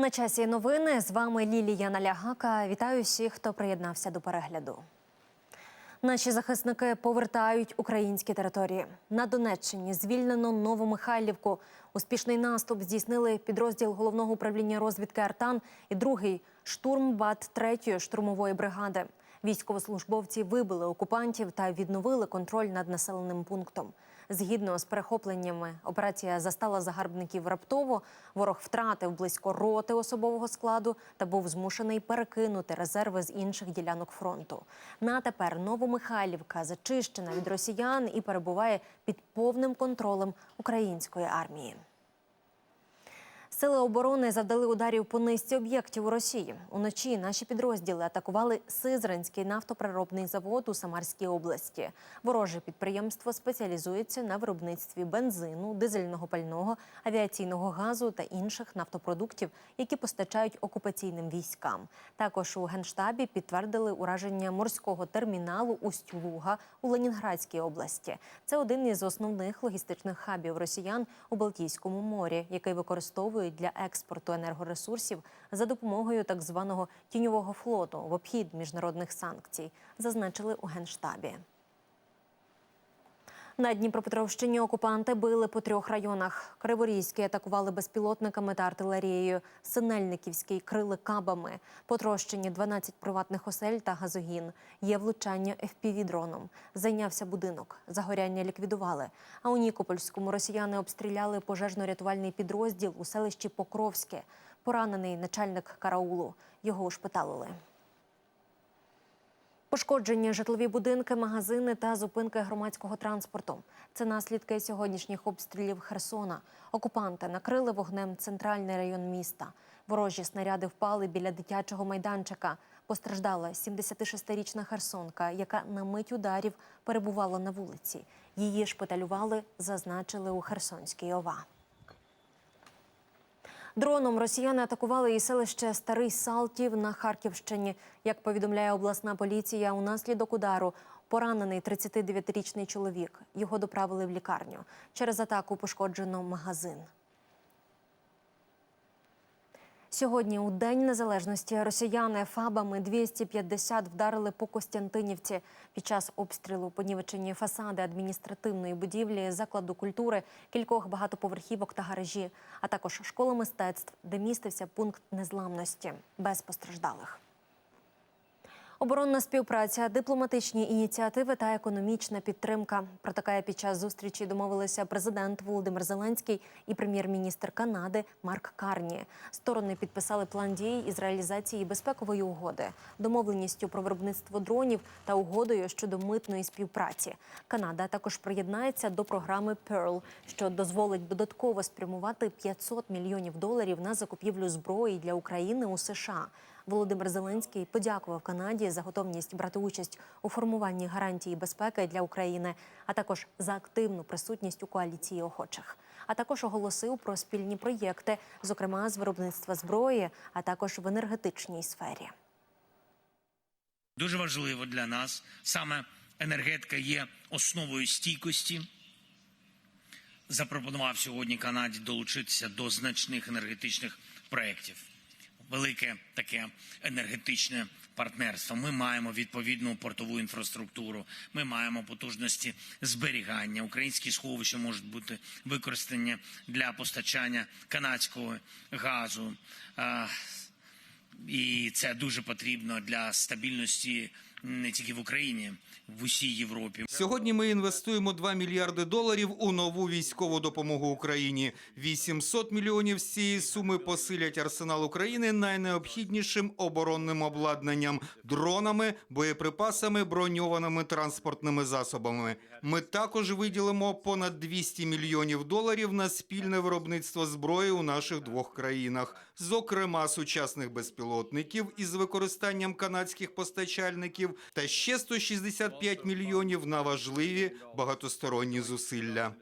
На часі новини з вами Лілія Налягака. Вітаю всіх, хто приєднався до перегляду. Наші захисники повертають українські території. На Донеччині звільнено Новомихайлівку. Успішний наступ здійснили підрозділ головного управління розвідки Артан і другий штурм БАТ 3-ї штурмової бригади. Військовослужбовці вибили окупантів та відновили контроль над населеним пунктом. Згідно з перехопленнями, операція застала загарбників раптово. Ворог втратив близько роти особового складу та був змушений перекинути резерви з інших ділянок фронту. На тепер Новомихайлівка зачищена від росіян і перебуває під повним контролем української армії. Сили оборони завдали ударів по низці об'єктів у Росії. Уночі наші підрозділи атакували Сизранський нафтопереробний завод у Самарській області. Вороже підприємство спеціалізується на виробництві бензину, дизельного пального, авіаційного газу та інших нафтопродуктів, які постачають окупаційним військам. Також у генштабі підтвердили ураження морського терміналу Усть-Луга у Ленінградській області. Це один із основних логістичних хабів росіян у Балтійському морі, який використовують для експорту енергоресурсів за допомогою так званого тіньового флоту в обхід міжнародних санкцій, зазначили у генштабі. На Дніпропетровщині окупанти били по трьох районах. Криворізький атакували безпілотниками та артилерією. Синельниківський крили кабами. Потрощені 12 приватних осель та газогін. Є влучання FPV-дроном. Зайнявся будинок. Загоряння ліквідували. А у Нікопольському росіяни обстріляли пожежно-рятувальний підрозділ у селищі Покровське. Поранений начальник караулу. Його ушпиталили. Пошкоджені житлові будинки, магазини та зупинки громадського транспорту. Це наслідки сьогоднішніх обстрілів Херсона. Окупанти накрили вогнем центральний район міста. Ворожі снаряди впали біля дитячого майданчика. Постраждала 76-річна херсонка, яка на мить ударів перебувала на вулиці. Її шпиталювали, зазначили у Херсонській ОВА. Дроном росіяни атакували і селище Старий Салтів на Харківщині. Як повідомляє обласна поліція, унаслідок удару поранений 39-річний чоловік. Його доправили в лікарню. Через атаку пошкоджено магазин. Сьогодні, у День Незалежності, росіяни фабами 250 вдарили по Костянтинівці. Під час обстрілу понівечені фасади адміністративної будівлі, закладу культури, кількох багатоповерхівок та гаражі, а також школи мистецтв, де містився пункт незламності без постраждалих. Оборонна співпраця, дипломатичні ініціативи та економічна підтримка. Про таке під час зустрічі домовилися президент Володимир Зеленський і прем'єр-міністр Канади Марк Карні. Сторони підписали план дій із реалізації безпекової угоди, домовленістю про виробництво дронів та угодою щодо митної співпраці. Канада також приєднається до програми Pearl, що дозволить додатково спрямувати 500 мільйонів доларів на закупівлю зброї для України у США. Володимир Зеленський подякував Канаді за готовність брати участь у формуванні гарантії безпеки для України, а також за активну присутність у коаліції охочих. А також оголосив про спільні проєкти, зокрема з виробництва зброї, а також в енергетичній сфері. Дуже важливо для нас саме енергетика є основою стійкості. Запропонував сьогодні Канаді долучитися до значних енергетичних проєктів. Велике таке енергетичне партнерство. Ми маємо відповідну портову інфраструктуру. Ми маємо потужності зберігання. Українські сховища можуть бути використані для постачання канадського газу. І це дуже потрібно для стабільності не тільки в Україні, в усій Європі. Сьогодні ми інвестуємо 2 мільярди доларів у нову військову допомогу Україні. 800 мільйонів з цієї суми посилять арсенал України найнеобхіднішим оборонним обладнанням – дронами, боєприпасами, броньованими транспортними засобами. Ми також виділимо понад 200 мільйонів доларів на спільне виробництво зброї у наших двох країнах, зокрема сучасних безпілотників із використанням канадських постачальників та ще 165 мільйонів на важливі багатосторонні зусилля.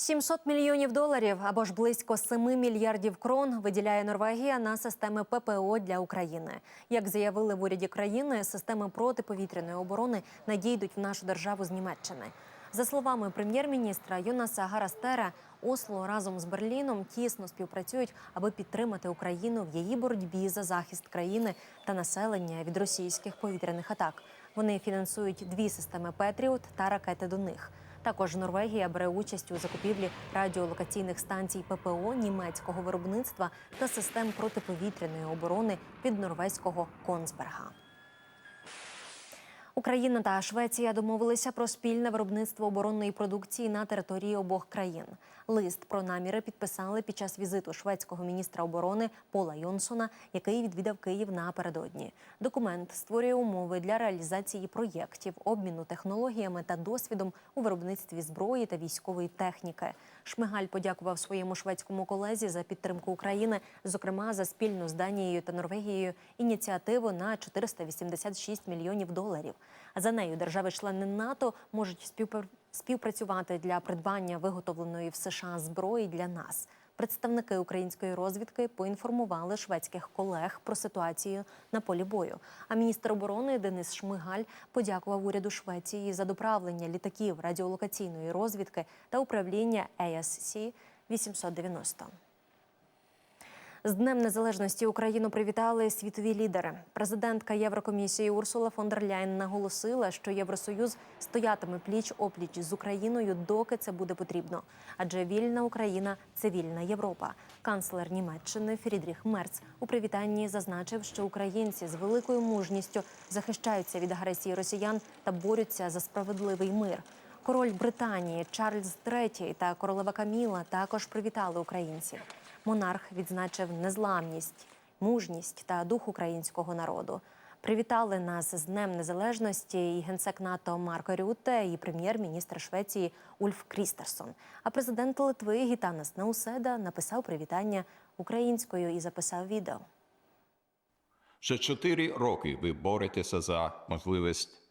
700 мільйонів доларів або ж близько 7 мільярдів крон виділяє Норвегія на системи ППО для України. Як заявили в уряді країни, системи протиповітряної оборони надійдуть в нашу державу з Німеччини. За словами прем'єр-міністра Юнаса Гарастера, Осло разом з Берліном тісно співпрацюють, аби підтримати Україну в її боротьбі за захист країни та населення від російських повітряних атак. Вони фінансують дві системи Петріот та ракети до них. Також Норвегія бере участь у закупівлі радіолокаційних станцій ППО німецького виробництва та систем протиповітряної оборони від норвезького Консберга. Україна та Швеція домовилися про спільне виробництво оборонної продукції на території обох країн. Лист про наміри підписали під час візиту шведського міністра оборони Пола Йонсона, який відвідав Київ напередодні. Документ створює умови для реалізації проєктів, обміну технологіями та досвідом у виробництві зброї та військової техніки. Шмигаль подякував своєму шведському колезі за підтримку України, зокрема за спільну з Данією та Норвегією ініціативу на 486 мільйонів доларів. За нею держави-члени НАТО можуть співпра- співпрацювати для придбання виготовленої в США зброї для нас. Представники української розвідки поінформували шведських колег про ситуацію на полі бою. А міністр оборони Денис Шмигаль подякував уряду Швеції за доправлення літаків радіолокаційної розвідки та управління ASC 890. З Днем Незалежності Україну привітали світові лідери. Президентка Єврокомісії Урсула фон дер Ляйн наголосила, що Євросоюз стоятиме пліч опліч з Україною, доки це буде потрібно. Адже вільна Україна це вільна Європа. Канцлер Німеччини Фрідріх Мерц у привітанні зазначив, що українці з великою мужністю захищаються від агресії росіян та борються за справедливий мир. Король Британії Чарльз III та королева Каміла також привітали українців. Монарх відзначив незламність, мужність та дух українського народу. Привітали нас з Днем Незалежності і генсек НАТО Марко Рюте, і прем'єр-міністр Швеції Ульф Крістерсон. А президент Литви Гітанас Науседа написав привітання українською і записав відео. Вже чотири роки ви боретеся за можливість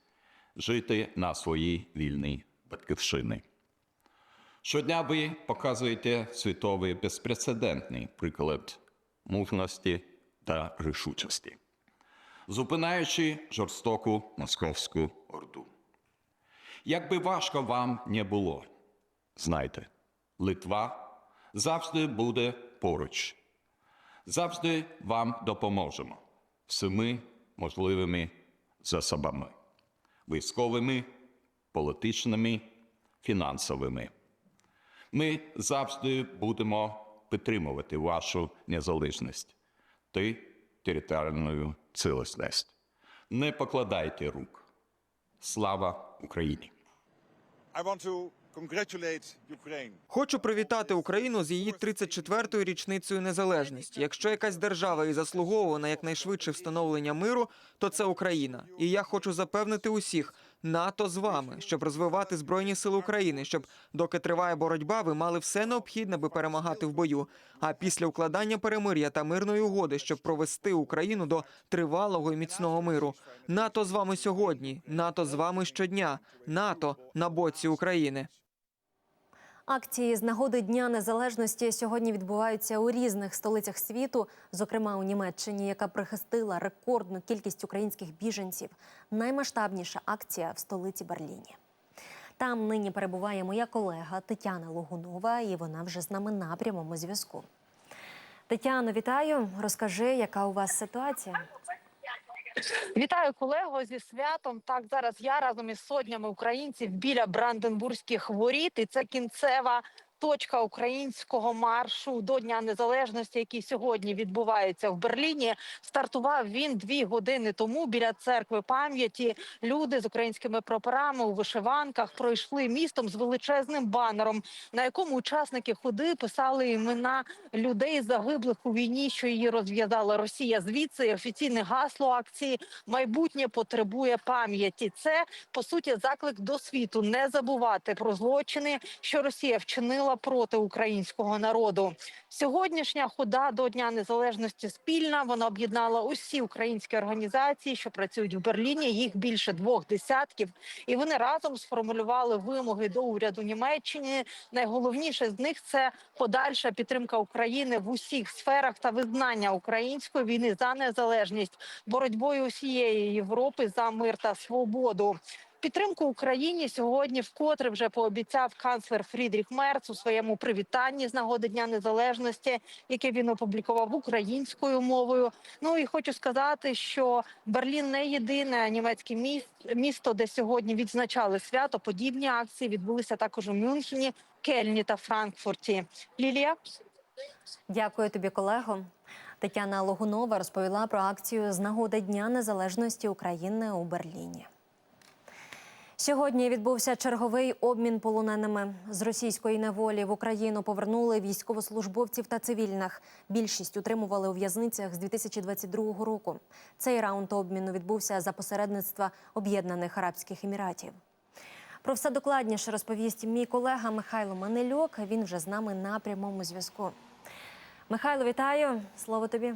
жити на своїй вільній батьківщині. Щодня ви показуєте світовий безпрецедентний приклад мужності та рішучості, зупинаючи жорстоку московську орду. Як би важко вам не було, знайте, Литва завжди буде поруч завжди вам допоможемо всіми можливими засобами військовими, політичними, фінансовими. Ми завжди будемо підтримувати вашу незалежність та територіальну цілісність. Не покладайте рук. Слава Україні! I want to. Хочу привітати Україну з її 34-ю річницею незалежності. Якщо якась держава і заслуговує на якнайшвидше встановлення миру, то це Україна. І я хочу запевнити усіх. НАТО з вами, щоб розвивати збройні сили України, щоб доки триває боротьба, ви мали все необхідне, аби перемагати в бою. А після укладання перемир'я та мирної угоди, щоб провести Україну до тривалого і міцного миру. НАТО з вами сьогодні. НАТО з вами щодня. НАТО на боці України. Акції з нагоди Дня Незалежності сьогодні відбуваються у різних столицях світу, зокрема у Німеччині, яка прихистила рекордну кількість українських біженців. Наймасштабніша акція в столиці Берліні. Там нині перебуває моя колега Тетяна Логунова, і вона вже з нами на прямому зв'язку. Тетяно, вітаю. Розкажи, яка у вас ситуація? Вітаю колего зі святом. Так зараз я разом із сотнями українців біля Бранденбурзьких воріт, і це кінцева. Точка українського маршу до Дня Незалежності, який сьогодні відбувається в Берліні, стартував він дві години тому біля церкви пам'яті. Люди з українськими прапорами у вишиванках пройшли містом з величезним банером, на якому учасники ходи писали імена людей загиблих у війні, що її розв'язала Росія. Звідси офіційне гасло акції майбутнє потребує пам'яті. Це по суті заклик до світу не забувати про злочини, що Росія вчинила проти українського народу. Сьогоднішня хода до Дня Незалежності спільна. Вона об'єднала усі українські організації, що працюють в Берліні. Їх більше двох десятків, і вони разом сформулювали вимоги до уряду Німеччини. Найголовніше з них це подальша підтримка України в усіх сферах та визнання української війни за незалежність, боротьбою усієї Європи за мир та свободу. Підтримку Україні сьогодні вкотре вже пообіцяв канцлер Фрідріх Мерц у своєму привітанні з нагоди Дня Незалежності, яке він опублікував українською мовою. Ну і хочу сказати, що Берлін не єдине німецьке міс- місто, де сьогодні відзначали свято. Подібні акції відбулися також у Мюнхені, Кельні та Франкфурті. Лілія. Дякую тобі, колего. Тетяна Логунова розповіла про акцію з нагоди Дня Незалежності України у Берліні. Сьогодні відбувся черговий обмін полоненими з російської неволі в Україну. Повернули військовослужбовців та цивільних. Більшість утримували у в'язницях з 2022 року. Цей раунд обміну відбувся за посередництва Об'єднаних Арабських Еміратів. Про все докладніше розповість мій колега Михайло Манельок. Він вже з нами на прямому зв'язку. Михайло, вітаю! Слово тобі.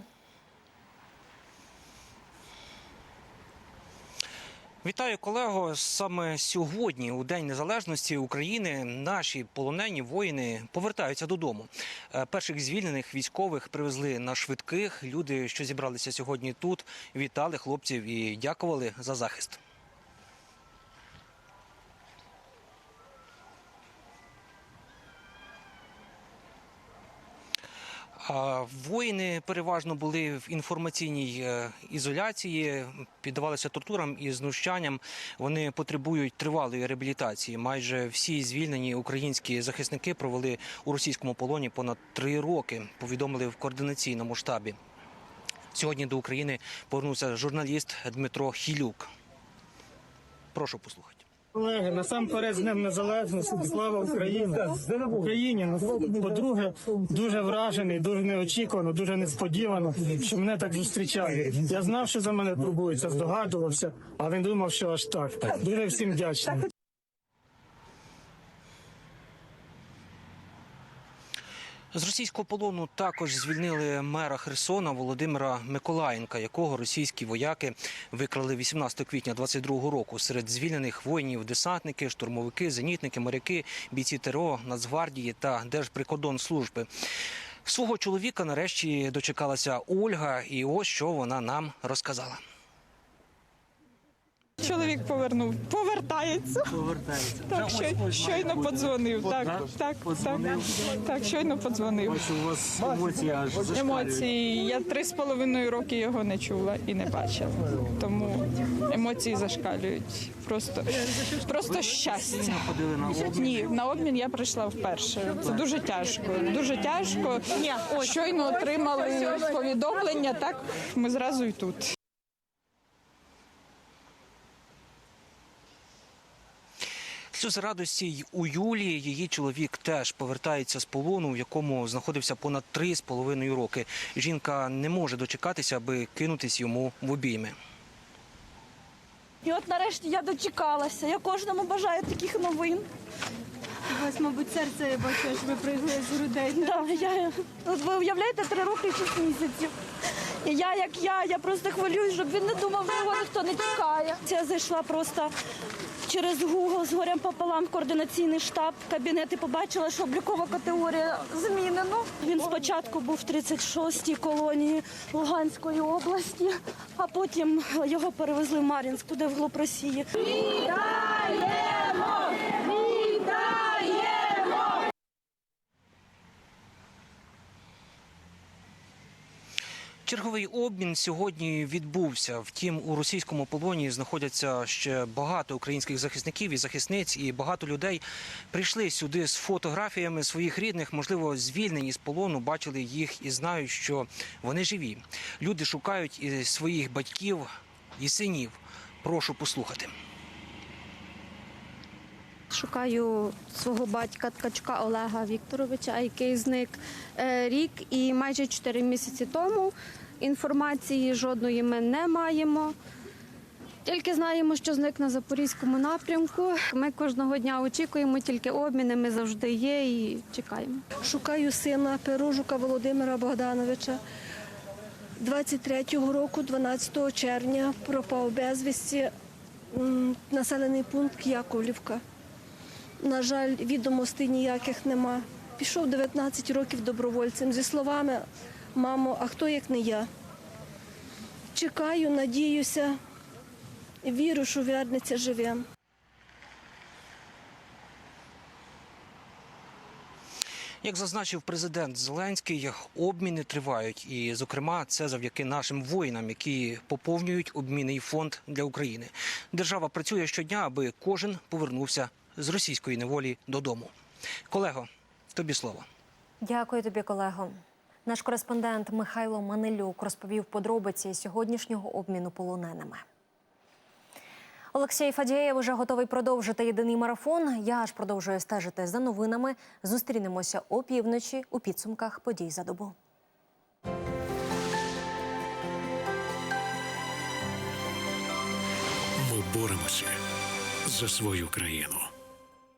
Вітаю колего. Саме сьогодні, у День Незалежності України, наші полонені воїни повертаються додому. Е, Перших звільнених військових привезли на швидких. Люди, що зібралися сьогодні тут, вітали хлопців і дякували за захист. Воїни переважно були в інформаційній е, ізоляції, піддавалися тортурам і знущанням. Вони потребують тривалої реабілітації. Майже всі звільнені українські захисники провели у російському полоні понад три роки. Повідомили в координаційному штабі. Сьогодні до України повернувся журналіст Дмитро Хілюк. Прошу послухати. Колеги, насамперед з Днем Незалежності, слава Україні! Україні, по-друге, дуже вражений, дуже неочікувано, дуже несподівано, що мене так зустрічають. Я знав, що за мене турбується, здогадувався, але не думав, що аж так. Дуже всім вдячний. З російського полону також звільнили мера Херсона Володимира Миколаєнка, якого російські вояки викрали 18 квітня 22 року. Серед звільнених воїнів десантники, штурмовики, зенітники, моряки, бійці ТРО, Нацгвардії та Держприкордонслужби. Свого чоловіка нарешті дочекалася Ольга, і ось що вона нам розказала. Чоловік повернув, повертається. Повертається Так, що, щойно подзвонив. Так, так, так, так, щойно подзвонив. у вас емоції аж Емоції. Я три з половиною роки його не чула і не бачила. Тому емоції зашкалюють. Просто, просто щастя. Ні, на обмін я прийшла вперше. Це дуже тяжко. Дуже тяжко. Щойно отримали повідомлення, так ми зразу і тут. Сльози радості й у Юлії. Її чоловік теж повертається з полону, в якому знаходився понад три з половиною роки. Жінка не може дочекатися, аби кинутись йому в обійми. І от нарешті я дочекалася. Я кожному бажаю таких новин. У вас, мабуть, серце я бачу, що ви прийшли з грудей. Да, я, от ви уявляєте, три роки і шість місяців. І я, як я, я просто хвилююсь, щоб він не думав, що його ніхто не чекає. Я зайшла просто через Google з горем пополам в координаційний штаб, кабінет і побачила, що облікова категорія змінена. Він спочатку був в 36-й колонії Луганської області, а потім його перевезли в Мар'їнськ, туди вглуб Росії. Черговий обмін сьогодні відбувся. Втім, у російському полоні знаходяться ще багато українських захисників і захисниць, і багато людей прийшли сюди з фотографіями своїх рідних, можливо, звільнені з полону, бачили їх і знають, що вони живі. Люди шукають і своїх батьків і синів. Прошу послухати. Шукаю свого батька Ткачка Олега Вікторовича, який зник е, рік і майже 4 місяці тому. Інформації жодної ми не маємо. Тільки знаємо, що зник на запорізькому напрямку. Ми кожного дня очікуємо, тільки обміни ми завжди є і чекаємо. Шукаю сина Перужука Володимира Богдановича. 23-го року, 12 червня, пропав безвісті населений пункт Яковлівка. На жаль, відомостей ніяких нема. Пішов 19 років добровольцем зі словами мамо, а хто як не я? Чекаю, надіюся, віру, що вернеться живим. Як зазначив президент Зеленський, обміни тривають, і зокрема, це завдяки нашим воїнам, які поповнюють обмінний фонд для України. Держава працює щодня, аби кожен повернувся з російської неволі додому. Колего, тобі слово. Дякую тобі, колего. Наш кореспондент Михайло Манилюк розповів подробиці сьогоднішнього обміну полоненими. Олексій Фадієв уже готовий продовжити єдиний марафон. Я ж продовжую стежити за новинами. Зустрінемося опівночі у підсумках подій за добу. Ми боремося за свою країну.